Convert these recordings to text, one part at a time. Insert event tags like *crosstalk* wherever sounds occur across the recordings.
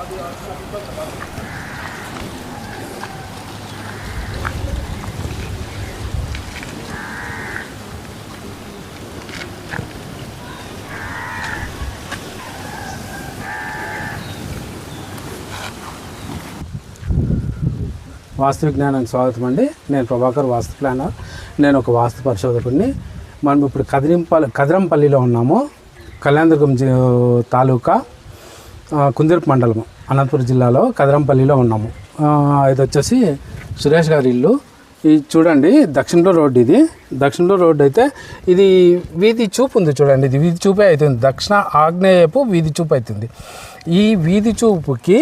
వాస్తు విజ్ఞానానికి స్వాగతం అండి. నేను ప్రభాకర్ వాస్తు ప్లానర్. నేను ఒక వాస్తు పరిశోధకుడిని. మనం ఇప్పుడు కదిరింపల్లి కదిరంపల్లిలో ఉన్నాము. కళ్యాణదుర్గం జి- తాలూకా కుందిరపు మండలం అనంతపురం జిల్లాలో కదరంపల్లిలో ఉన్నాము. ఇది వచ్చేసి సురేష్ గారి ఇల్లు. ఇది చూడండి దక్షిణలో రోడ్డు ఇది. దక్షిణలో రోడ్డు అయితే ఇది వీధి చూపు ఉంది చూడండి ఇది వీధి చూపే అవుతుంది. దక్షిణ ఆగ్నేయపు వీధి చూపు అవుతుంది. ఈ వీధి చూపుకి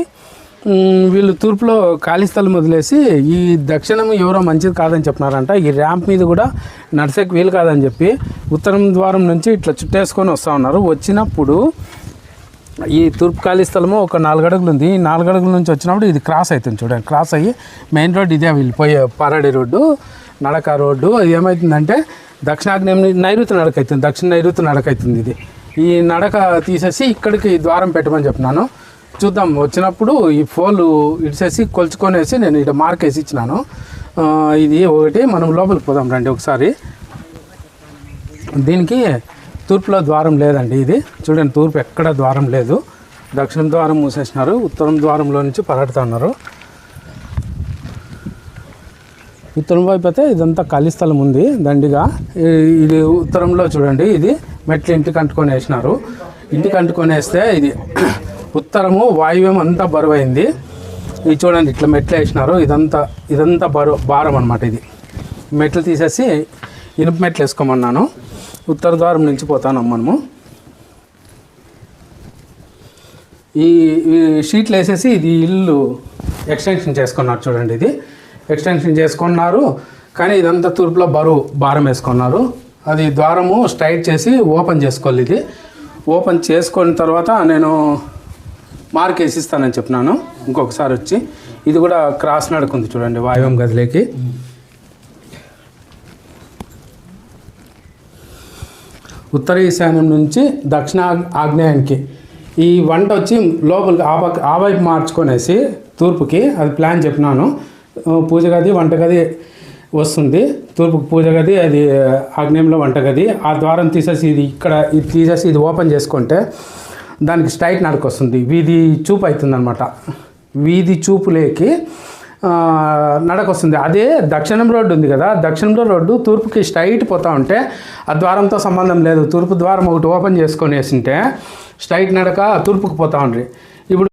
వీళ్ళు తూర్పులో ఖాళీ స్థలం వదిలేసి ఈ దక్షిణం ఎవరో మంచిది కాదని చెప్పినారంట. ఈ ర్యాంప్ మీద కూడా నడిసేకి వీలు కాదని చెప్పి ఉత్తరం ద్వారం నుంచి ఇట్లా చుట్టేసుకొని వస్తూ ఉన్నారు. వచ్చినప్పుడు ఈ తూర్పు ఖాళీ స్థలము ఒక నాలుగు అడుగులు ఉంది ఈ నాలుగు అడుగుల నుంచి వచ్చినప్పుడు ఇది క్రాస్ అవుతుంది చూడండి. క్రాస్ అయ్యి మెయిన్ రోడ్ ఇదే వెళ్ళిపోయే పారాడి రోడ్డు నడక రోడ్డు. అది ఏమవుతుందంటే దక్షిణాగ్నేయం నైరుతి నడక అవుతుంది దక్షిణ నైరుతి నడక అవుతుంది ఇది. ఈ నడక తీసేసి ఇక్కడికి ద్వారం పెట్టమని చెప్పినాను. చూద్దాం. వచ్చినప్పుడు ఈ ఫోన్లు ఇడిసేసి కొలుచుకొనేసి నేను ఇక్కడ మార్క్ వేసి ఇచ్చినాను. ఇది ఒకటి. మనం లోపలికి పోదాం రండి ఒకసారి. దీనికి తూర్పులో ద్వారం లేదండి ఇది. చూడండి తూర్పు ఎక్కడ ద్వారం లేదు. దక్షిణం ద్వారం మూసేసినారు ఉత్తరం ద్వారంలో నుంచి పరడుతున్నారు ఉత్తరం వైపు అయితే ఇదంతా ఖాళీ స్థలం ఉంది దండిగా. ఇది ఉత్తరంలో చూడండి ఇది మెట్లు ఇంటికి అంటుకొని వేసినారు. ఇంటికి అంటుకొని వేస్తే ఇది *clears throat* ఉత్తరము వాయువ్యం అంతా బరువైంది. ఇది చూడండి ఇట్లా మెట్లు వేసినారు. ఇదంతా ఇదంతా బరువు భారం అనమాట ఇది. మెట్లు తీసేసి ఇనుప మెట్లు వేసుకోమన్నాను. ఉత్తర ద్వారం నుంచి పోతాను మనము. ఈ ఈ షీట్లు వేసేసి ఇది ఇల్లు ఎక్స్టెన్షన్ చేసుకున్నారు చూడండి ఇది. ఎక్స్టెన్షన్ చేసుకున్నారు కానీ ఇదంతా తూర్పులో బరువు భారం వేసుకున్నారు. అది ద్వారము స్ట్రైట్ చేసి ఓపెన్ చేసుకోవాలి ఇది. ఓపెన్ చేసుకున్న తర్వాత నేను మార్క్ వేసిస్తానని చెప్పినాను. ఇంకొకసారి వచ్చి ఇది కూడా క్రాస్ నడుకుంది చూడండి వాయువం గదిలోకి. ఉత్తర ఈశాన్యం నుంచి దక్షిణ ఆగ్నేయానికి. ఈ వంట వచ్చి లోపలికి ఆ పక్క ఆ వైపు మార్చుకొనేసి తూర్పుకి అది ప్లాన్ చెప్పినాను. పూజగది పూజ గది వస్తుంది. తూర్పుకి పూజ గది అది ఆగ్నేయంలో వంటగది ఆ ద్వారం తీసేసి ఇది ఇక్కడ ఇది తీసేసి ఇది ఓపెన్ చేసుకుంటే దానికి స్ట్రైట్ నడక వస్తుంది వీధి చూపు అవుతుంది అనమాట వీధి చూపులేకి నడకొస్తుంది. అదే దక్షిణం రోడ్డు ఉంది కదా దక్షిణంలో రోడ్డు తూర్పుకి స్ట్రైట్ పోతా ఉంటే ఆ ద్వారంతో సంబంధం లేదు. తూర్పు ద్వారం ఒకటి ఓపెన్ చేసుకొని వేసింటే స్ట్రైట్ నడక తూర్పుకి పోతా ఉండ్రి